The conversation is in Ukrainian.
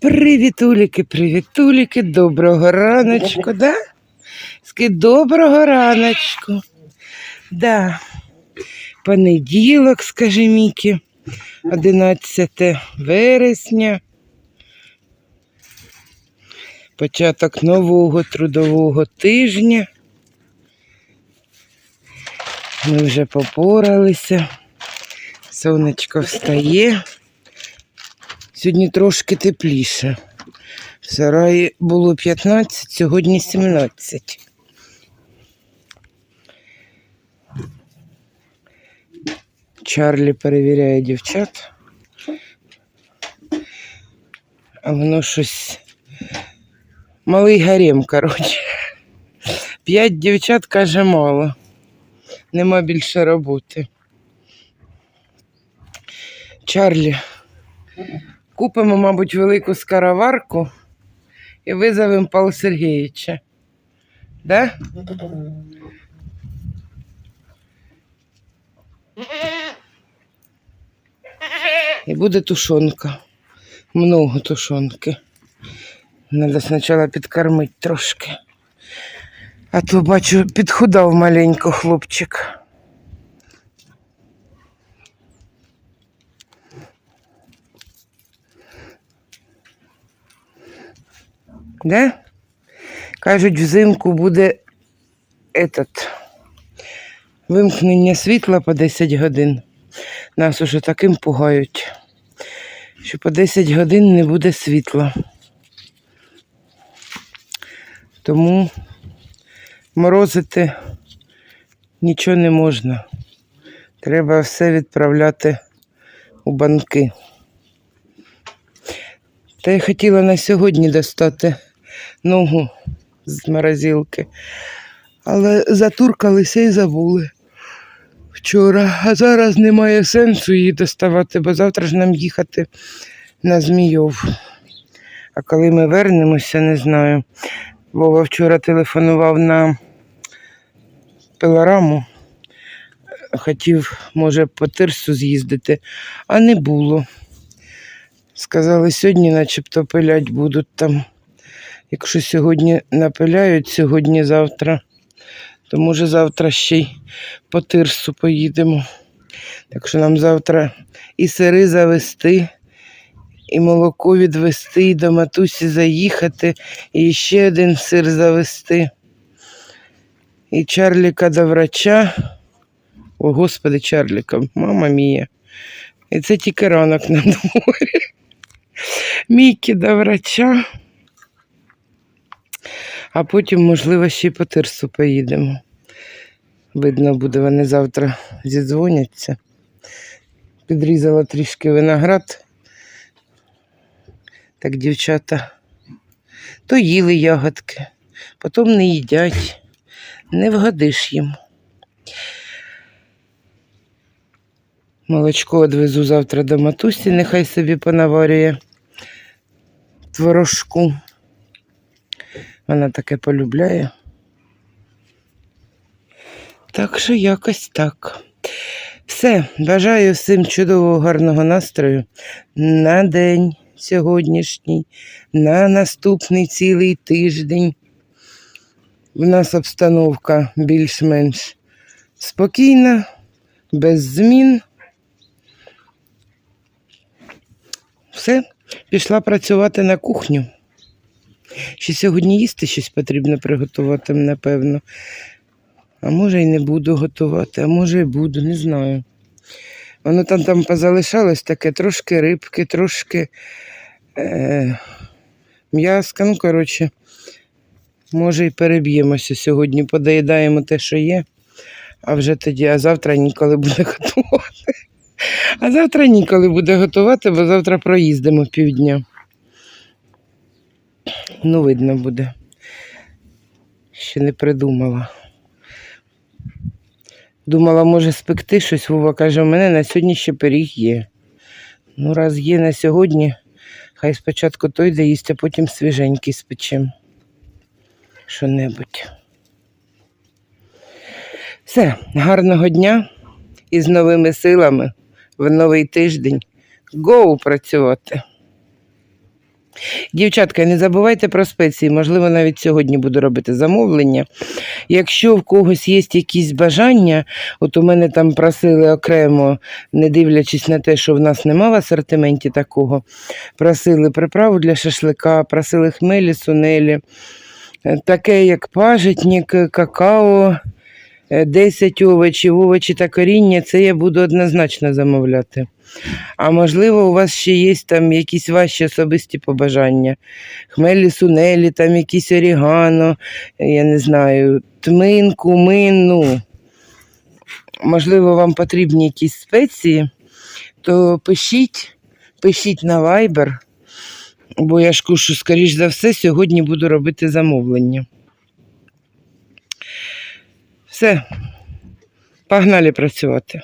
Привітуліки, привітуліки, доброго раночку, да? Ски доброго раночку. Да. Понеділок, скажи Мікі, 11 вересня. Початок нового трудового тижня. Ми вже попоралися. Сонечко встає. Сьогодні трошки тепліше. В сараї було 15, сьогодні 17. Чарлі перевіряє дівчат. А воно щось. Малий гарем, коротше. П'ять дівчат каже мало. Нема більше роботи. Чарлі. Купимо, мабуть, велику скароварку і визовемо Павла Сергійовича. Да? І буде тушонка. Много тушонки. Надо спочатку підкормити трошки. А то бачу, підхудав маленько хлопчик. Да? Кажуть, взимку буде этот, вимкнення світла по 10 годин. Нас уже таким пугають, що по 10 годин не буде світла. Тому морозити нічого не можна. Треба все відправляти у банки. Та я хотіла на сьогодні достати ногу з морозилки, але затуркалися і забули вчора. А зараз немає сенсу її доставати, бо завтра ж нам їхати на Змійов. А коли ми вернемося, не знаю. Вова вчора телефонував на пилораму. Хотів, може, по тирсу з'їздити, а не було. Сказали, сьогодні начебто пилять будуть там. Якщо сьогодні напиляють, сьогодні-завтра, то може завтра ще й по тирсу поїдемо. Так що нам завтра і сири завести, і молоко відвести, і до матусі заїхати, і ще один сир завести. І Чарліка до врача. О, господи, Чарліка, мама мія. І це тільки ранок на дворі. Мікі до врача. А потім, можливо, ще й по тирсу поїдемо. Видно буде, вони завтра зідзвоняться. Підрізала трішки виноград. Так дівчата то їли ягодки, потім не їдять, не вгодиш їм. Молочко одвезу завтра до матусі, нехай собі понаварює творожку. Вона таке полюбляє. Так що якось так. Все, бажаю всім чудового, гарного настрою на день сьогоднішній, на наступний цілий тиждень. У нас обстановка більш-менш спокійна, без змін. Все, пішла працювати на кухню. Ще сьогодні їсти щось потрібно приготувати, напевно. А може і не буду готувати, а може і буду, не знаю. Воно там там позалишалось таке, трошки рибки, трошки е, м'яска. Ну, коротше, може і переб'ємося сьогодні, подоїдаємо те, що є, а вже тоді, а завтра ніколи буде готувати. А завтра ніколи буде готувати, бо завтра проїздимо півдня. Ну, видно буде. Ще не придумала. Думала, може спекти щось. Вова каже, у мене на сьогодні ще пиріг є. Ну, раз є на сьогодні, Хай спочатку той доїсть, а потім свіженький спечем. Що-небудь. Все, гарного дня і з новими силами в новий тиждень. Гоу працювати. Дівчатка, не забувайте про спеції. Можливо, навіть сьогодні буду робити замовлення. Якщо в когось є якісь бажання, от у мене там просили окремо, не дивлячись на те, що в нас нема в асортименті такого, просили приправу для шашлика, просили хмелі, сунелі, таке як пажитник, какао, 10 овочів, овочі та коріння, це я буду однозначно замовляти. А можливо, у вас ще є там якісь ваші особисті побажання. Хмелі, сунелі, там якісь орігано, я не знаю, тмин, кумин, ну. Можливо, вам потрібні якісь спеції, то пишіть, пишіть на Viber, бо я ж кушу, скоріш за все, сьогодні буду робити замовлення. Все, погнали працювати.